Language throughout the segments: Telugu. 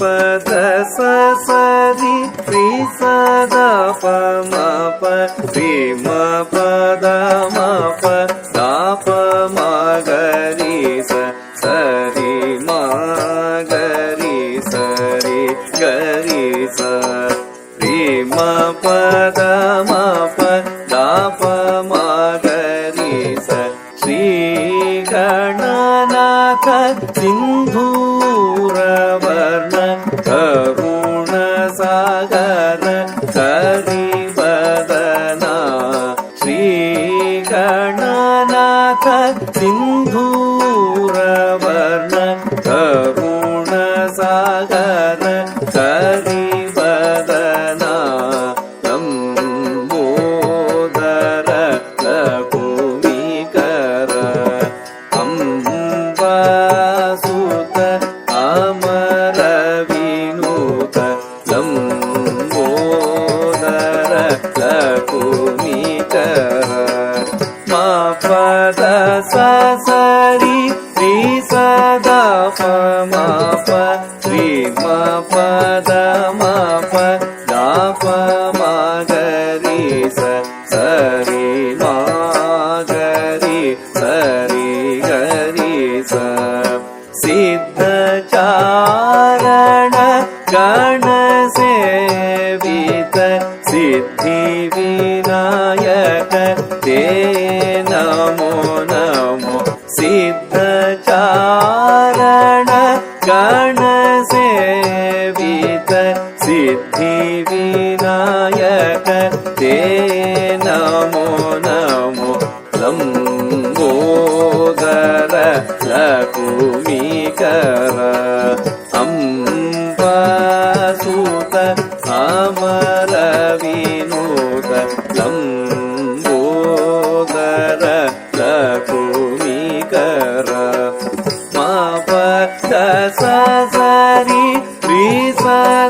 పద సరి శ్రీ సద ప మా ప శ్రీ మా పద మా ప దా ప మా గరి స సరి మా గరి సరి గరి స శ్రీ మా పద మా ప దా ప మా గరి స శ్రీ గణనాథ సింధూ లకుమికర అంబాసుత అమర వినూత లంబోదర లకుమికర మా పద సరి శ్రీ సదా మా ప శ్రీ మా పద గరి స సిద్ధ చారణ గణ సేవిత సిద్ధి వినాయక తే నమో నమో సిద్ధ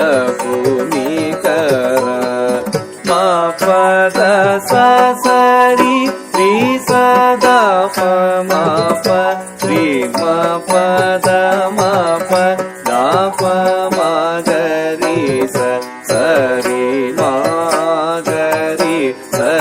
पुरा पदा सरि श्री सदा प मा पी मा पदा मा पा पा सरि मा धरि स।